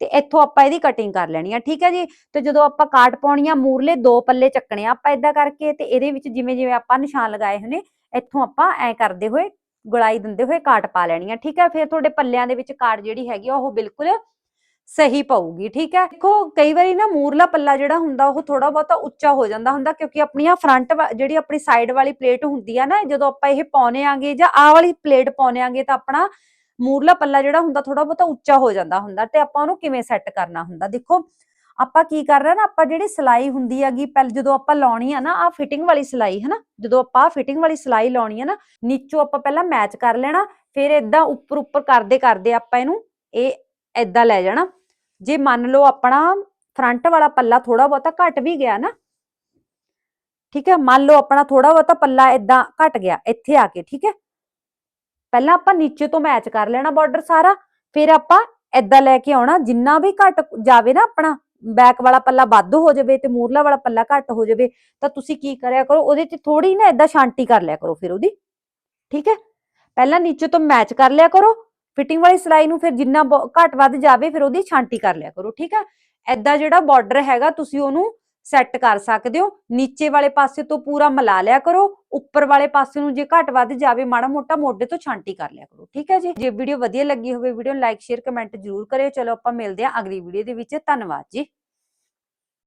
ਤੇ ਇੱਥੋਂ ਆਪਾਂ ਇਹਦੀ ਕਟਿੰਗ ਕਰ ਲੈਣੀ ਆ, ਠੀਕ ਹੈ ਜੀ? ਤੇ ਜਦੋਂ ਆਪਾਂ ਕਾਟ ਪਾਉਣੀ ਆ, ਮੂਰਲੇ ਦੋ ਪੱਲੇ ਚੱਕਣੇ ਆ ਆਪਾਂ ਐਦਾਂ ਕਰਕੇ ਤੇ ਇਹਦੇ ਵਿੱਚ ਜਿਵੇਂ ਜਿਵੇਂ ਆਪਾਂ ਨਿਸ਼ਾਨ ਲਗਾਏ ਹੋਣੇ ਇੱਥੋਂ ਆਪਾਂ ਐ ਕਰਦੇ ਹੋਏ, ਗੁਲਾਈ ਦਿੰਦੇ ਹੋਏ ਕਾਟ ਪਾ ਲੈਣੀ ਆ, ਠੀਕ ਹੈ ਫਿਰ ਤੁਹਾਡੇ ਪੱਲਿਆਂ ਦੇ ਵਿੱਚ ਕਾਟ ਜਿਹੜੀ ਹੈਗੀ ਆ, ਉਹ ਬਿਲਕੁਲ ਸਹੀ ਪਊਗੀ, ਠੀਕ ਹੈ? ਦੇਖੋ, ਕਈ ਵਾਰੀ ਨਾ ਮੂਰਲਾ ਪੱਲਾ ਜਿਹੜਾ ਹੁੰਦਾ, ਉਹ ਥੋੜਾ ਬਹੁਤਾ ਉੱਚਾ ਹੋ ਜਾਂਦਾ ਹੁੰਦਾ, ਕਿਉਂਕਿ ਆਪਣੀਆਂ ਫਰੰਟ ਜਿਹੜੀ ਆਪਣੀ ਸਾਈਡ ਵਾਲੀ ਪਲੇਟ ਹੁੰਦੀ ਆ ਨਾ, ਜਦੋਂ ਆਪਾਂ ਇਹ ਪਾਉਨੇ ਆਂਗੇ ਜਾਂ ਆਹ ਵਾਲੀ ਪਲੇਟ ਪਾਉਨੇ ਆਂਗੇ, ਤਾਂ ਆਪਣਾ ਮੂਰਲਾ ਪੱਲਾ ਜਿਹੜਾ ਹੁੰਦਾ ਥੋੜਾ ਬਹੁਤਾ ਉੱਚਾ ਹੋ ਜਾਂਦਾ ਹੁੰਦਾ ਤੇ ਆਪਾਂ ਉਹਨੂੰ ਕਿਵੇਂ ਸੈੱਟ ਕਰਨਾ ਹੁੰਦਾ? ਦੇਖੋ, ਆਪਾਂ ਕੀ ਕਰ ਰਹੇ ਨਾ, ਆਪਾਂ ਜਿਹੜੀ ਸਲਾਈ ਹੁੰਦੀ ਹੈਗੀ, ਪਹਿਲ ਜਦੋਂ ਆਪਾਂ ਲਾਉਣੀ ਆ ਨਾ ਆ ਫਿਟਿੰਗ ਵਾਲੀ ਸਲਾਈ ਹੈ ਨਾ ਜਦੋਂ ਆਪਾਂ ਫਿਟਿੰਗ ਵਾਲੀ ਸਲਾਈ ਲਾਉਣੀ ਆ ਨਾ, ਨੀਚੋਂ ਆਪਾਂ ਪਹਿਲਾਂ ਮੈਚ ਕਰ ਲੈਣਾ, ਫਿਰ ਇਦਾਂ ਉੱਪਰ ਉੱਪਰ ਕਰਦੇ ਕਰਦੇ ਆਪਾਂ ਇਹਨੂੰ, ਇਹ ਇਦਾਂ ਲੈ ਜਾਣਾ। ਜੇ ਮੰਨ ਲਓ ਆਪਣਾ ਫਰੰਟ ਵਾਲਾ ਪੱਲਾ ਥੋੜਾ ਬਹੁਤਾ ਘਟ ਵੀ ਗਿਆ ਨਾ, ਠੀਕ ਹੈ, ਮੰਨ ਲਓ ਆਪਣਾ ਥੋੜਾ ਬਹੁਤਾ ਪੱਲਾ ਇਦਾਂ ਘਟ ਗਿਆ, ਇੱਥੇ ਆ ਕੇ, ਠੀਕ ਹੈ। ਪਹਿਲਾਂ ਆਪਾਂ ਨੀਚੇ ਤੋਂ ਮੈਚ ਕਰ ਲੈਣਾ ਬਾਰਡਰ ਸਾਰਾ, ਫਿਰ ਆਪਾਂ ਇਦਾਂ ਲੈ ਕੇ ਆਉਣਾ, ਜਿੰਨਾ ਵੀ ਘਟ ਜਾਵੇ ਨਾ ਆਪਣਾ ਬੈਕ ਵਾਲਾ ਪੱਲਾ ਵੱਧ ਹੋ ਜਾਵੇ ਤੇ ਮੂਰਲਾ ਵਾਲਾ ਪੱਲਾ ਘੱਟ ਹੋ ਜਾਵੇ, ਤਾਂ ਤੁਸੀਂ ਕੀ ਕਰਿਆ ਕਰੋ, ਉਹਦੇ 'ਚ ਥੋੜੀ ਨਾ ਇਦਾਂ ਸ਼ਾਂਤੀ ਕਰ ਲਿਆ ਕਰੋ ਫਿਰ ਉਹਦੀ, ਠੀਕ ਹੈ। ਪਹਿਲਾਂ ਨੀਚੇ ਤੋਂ ਮੈਚ ਕਰ ਲਿਆ ਕਰੋ ਫਿਟਿੰਗ ਵਾਲੀ ਸਿਲਾਈ ਨੂੰ ਫਿਰ ਜਿੰਨਾ ਘੱਟ ਵੱਧ ਜਾਵੇ, ਫਿਰ ਉਹਦੀ ਛਾਂਟੀ ਕਰ ਲਿਆ ਕਰੋ, ਠੀਕ ਹੈ ਐਦਾਂ ਜਿਹੜਾ ਬਾਰਡਰ ਹੈਗਾ, ਤੁਸੀਂ ਉਹਨੂੰ ਸੈੱਟ ਕਰ ਸਕਦੇ ਹੋ। ਨੀਚੇ ਵਾਲੇ ਪਾਸੇ ਤੋਂ ਪੂਰਾ ਮਿਲਾ ਲਿਆ ਕਰੋ। ਉੱਪਰ ਵਾਲੇ ਪਾਸੇ ਨੂੰ ਜੇ ਘੱਟ ਵੱਧ ਜਾਵੇ, ਮਾੜਾ ਮੋਟਾ ਮੋਢੇ ਤੋਂ ਛਾਂਟੀ ਕਰ ਲਿਆ ਕਰੋ, ਠੀਕ ਹੈ ਜੀ? ਜੇ ਵੀਡੀਓ ਵਧੀਆ ਲੱਗੀ ਹੋਵੇ ਵੀਡੀਓ ਨੂੰ ਲਾਈਕ ਸ਼ੇਅਰ ਕਮੈਂਟ ਜ਼ਰੂਰ ਕਰਿਓ। ਚਲੋ ਆਪਾਂ ਮਿਲਦੇ ਹਾਂ ਅਗਲੀ ਵੀਡੀਓ ਦੇ ਵਿੱਚ। ਧੰਨਵਾਦ ਜੀ।